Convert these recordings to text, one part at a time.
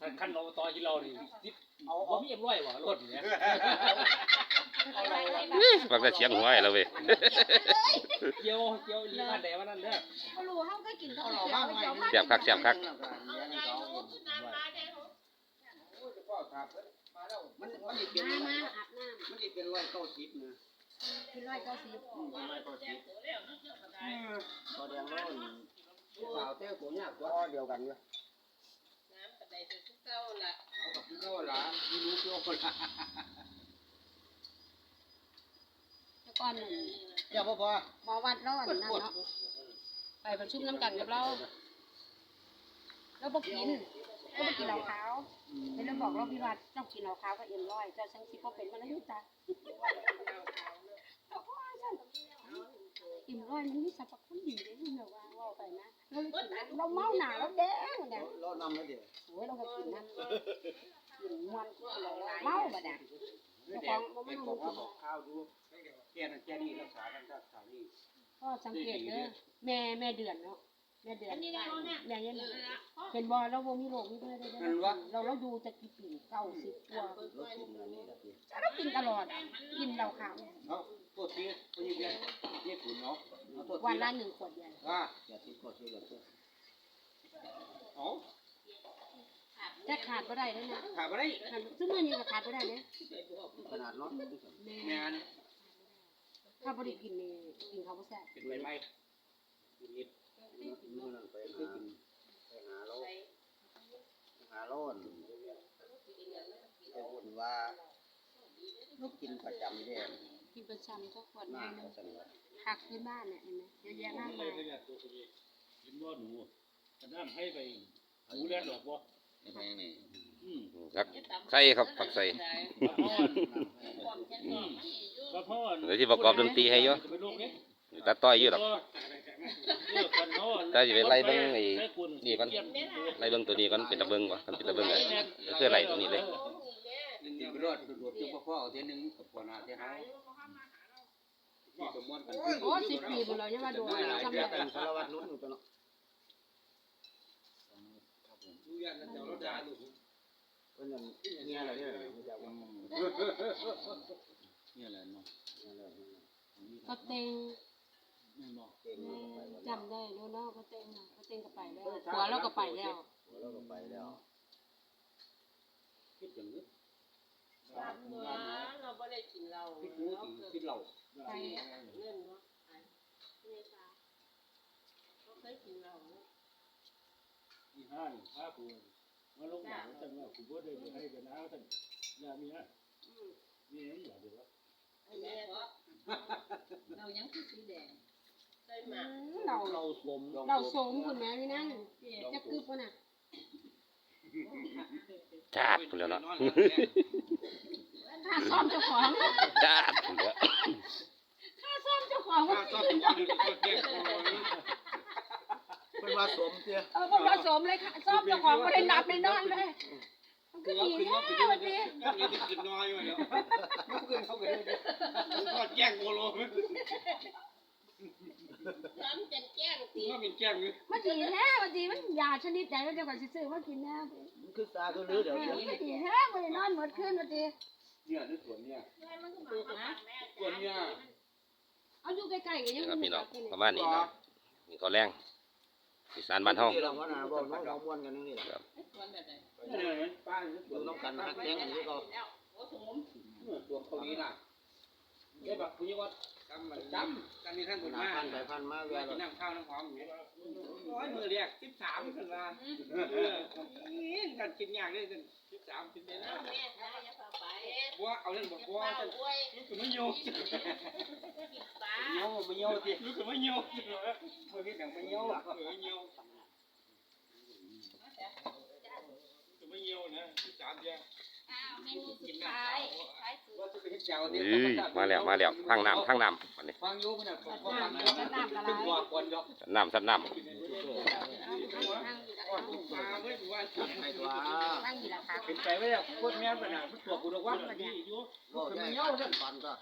ถ้าขั้นเราต่อที่เรานี่สิบเอาบ่มีเอ็มร้อยบ่รถเนี่ยฟังแต่เสียงหัวไอ้เราเว้ยเกี่ยวเกี่ยวอีบ้านใดว่านั่นเด้อก็รู้เฮาก็กินข้าวเอาเขีเรายวบ้างเขียวมากเสียบคักเสียบคักมันมันจะเป็นมามาอาบน้มันจะเป็นร้อยเก้าสิบนะำกินร้อยเก้าสิบอืมเป็นร้อยเก้าสิบตัวแดงโน่นสาวเต้าตัวเนี้ยตัวเดียวกันเลยเอา เกับพี่เขาละพี่รู้ตัวคละแล้วก่อนหนึ่งเจ้าพ่อพ่อหมอวัดร้อนนั่นเนาะไปประชุมน้ำกันกับเราเราบอกกินเราบอกกินเหล้าขาวเห็นเราบอกเราพี่วัดเจ้ากินเหล้าขาวก็เอ็มร้อยเจ้าสังสิบ่เป็นมันเลยจ้ะเรา ก็ว่าฉันร้อยมันมีสรรพคุณดีเลยที่เหนือว่าว่าไปนะเราเลยกินนะเราเมาหนาเราแดงเนี่ยเรานำแล้วเดี๋ยวโอ้ยเราก็กินนั่นกินมันเราเมาบ่ไดังเจ้าของบ่ไมาบบ่อกว่าบอกข้าวดูแก่นั่นแก่นี่รักษากันรักษานี่ก็สังเกตเด้อแม่แม่เดือนเนาะ แม่เดือนแม่ยันเห็นบ่เราบ่มีโรคมีด้วยได้เด้อเราเราอยู่จะกี่ปีเก้าสิบกว่ารถกินอะไรนี่แหละพี่เรากินตลอด กินเหล้าขาวเนาะตัวที่ตัวนี้เรียนนี่ขุนเนาะตัววันที่ละหนึ่งขวดใหญ่ว่าอย่าทิ้งก็ที่เหลือตัวอ๋อแต่ขาดบ่ได้เลยนะขาดไปได้ขาดซึ่งมื้อนี้ก็ขาดบ่ได้เด้ขนาดเนาะแม่งานถ้าบ่ได้กินนี่กินข้าวบ่แซ่บเป็นใบไม้นิด มื่อนั่นไปหาไปหาเราหาโล่นจะบ่นว่าลูกกินประจำเด้กินประจำก็ขวดหน้านึงเขาสั่นว่าผักที่บ้านเนี่ยเห็นไหมเยอะแยะมากมายเห็นว่าหนูกระน้ำให้ไปหนูแล่นดอกบ่ไม่แพงนี่อืมครับใส่ครับผักใส่เดี๋ยวที่ประกอบดนตรีให้อยู่ไปลูกนี่ตัดต่อยอยู่หรอก ถ้าจะไปไล่เบิ่งไอ้นี่ก่อนไล่เบิ่งตัวนี้ก่อนเป็นตะเบิ่งวะมันเป็นตะเบิ่งอะเพื่อไล่ตัวนี้เลยนี่ไปรอดรวดจุกพ่อเอาเทียนึงกับปวนาเทียให้ที่สมมติกันโอ้สิบปีบ่แล้วยังมาโดนทำเดืได้อนสารวัตรลุ้นอยู่ตัวเนาะดูยันเจ้าเราด่าดูเพิ่นนั่นเนี่ยอะไรเนี่ยไม่จักว่าเนี่ยแหละเนาะก็เต็ง แม่นบอกเก่งไปวันจำได้แล้วเนาะก็เต็งน่ะก็เต็งก็ไปแล้วหัวเราก็ไปแล้วแล้วก็ไปแล้ว คิดอย่างนี้เราไม่ได้กินเราคิดรู้ถึงคิดเราไปเงินเนาะเนี่ยค่ะเขาเคยกินเราเนาะที่ห้านี่ห้าปูมาลงหนังจังว่าคุณพ่อได้ให้กันนะท่านยามีฮะมีอย่างเดียวอันนี้เรายังคือสีแดง ใช่ไหมเราเราสมเราสมคุณแม่นี่นั่นจะกึบวะน่ะชาดพุ่นแล้วเนาะค่าซ่อมเจ้าของชาดพุ่นแล้วค่าซ่อมเจ้าของว่าเป็นว่าสมเตี้ยเออผสมเลยค่ะซ่อมเจ้าของไม่ได้นับได้นอนเลยมันก็ดีแท้วันนี้กินน้อยอยู่แล้วลูกเกินเขาเกินก็แจ้งโกโล น้ำจะแจ้งตีก็เป็นแจ้งอยู่มันดีแท้วันดีมันยาชนิดใดแล้วเดี๋ยวก่อนสิซื้อมากินแน่คือตาคือลือเดี๋ยวมันดีแท้ไม่ได้นอนหมดคืนวันดีเนี่ยนี่ส่วนเนี่ยมันก็มานะส่วนเนี่ยเอาอยู่ใกล้ๆกันยังนี่ครับมีพี่น้องกินประมาณนี้เนาะมีข้าวแรงอีสานบ้านเฮาที่เราว่านาบอกน้องเราม้วนกันนี่แหละวันแบบไหนเนี่ยป้าตัวน้องกันฮักแจ้งอันนี้ก็แล้วโอ้สมตัวเขานี้น่ะไอ้บักคุณยวัด จำมันจำกันนี่ท่านคนมาพันไปพันมาเวลากินน้ำข้าวน้ำหอมอยู่ร้อยมือเรียกสิบสามขึ้นมากันกินยากเลยกันสิบสามกินได้นะแม่นะอย่าพาไปว่าเอาเรื่องบอกว่าเปล่าด้วยลูกก็ไม่โยกกินปลาโยกไม่โยกสิลูกก็ไม่โยกเมื่อกี้แต่งไม่โยกไม่โยกจะไม่เยี่ยวนะที่สามเดียวเมนูสุดท้ายท้าย เฮ้ยมาแล้วมาแล้วข้างน้ำข้างน้ำอันนี้ฟังยกมันน่ะฟังฟังขึ้นหัวก่อนยกน้ำสัดน้ปลาไม่ถือาไอ้ตัวตั้งอยู่แล้วค่ะเป็นไปไม่ได้โคตรแม่นไปนะมันตัวกูระวังดีอยู่ก็ไม่โยกฟันก็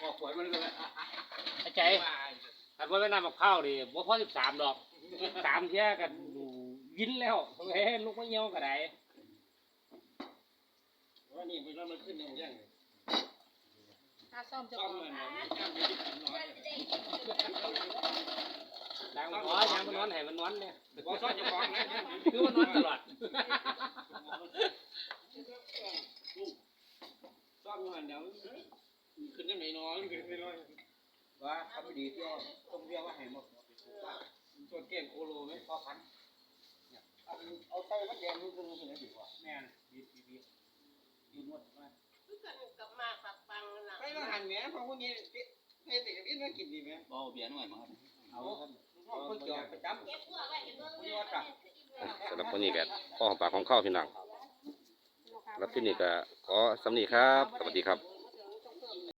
ออกขวดมันก็ไอ้ใจอันว่าไม่นำกับข้าวดิบ่าพอสิบสามดอกสามเที่ยกันยินแล้วเฮ้ลูกไม่เยี่ยวก็ได้ว่านี่มันมันขึ้นในหมู่ย่าง ถ้าซ่อมจะซ่อมองมันย่างไปที่น้อยดังหัวยางมันนอนให้มันนอนเนี่ยบ่ซ่อมจะฟ้องนะคือมันนอนตลอดซ่อมหันเดี๋ยวขึ้นได้ไหนน้อยขึ้นไม่น้อยว่าทำไม่ดีที่ต้องเรียกว่าให้หมดส่วนเก่งโคโลไหมพอพันเอาใส่มะแดงนี่คือเป็นอะไรดีกว่าแม่นบีบบีบบีบบีบหมดมาคือ กันกับมาปักปังน่ะไม่ต้องหันแหม่เพราะพวกนี้ให้เด็กกินมากินดีไหมบ่เบียร์หน่อยมั้งครับเอาคนจอดประจำเก็บหัวไว้ให้เบิ่งแม่สำหรับคนนี้ก็พอหอมปากของข้าวพี่น้องแล้วที่นี่ก็ขอสำนีครับ สวัสดีครับ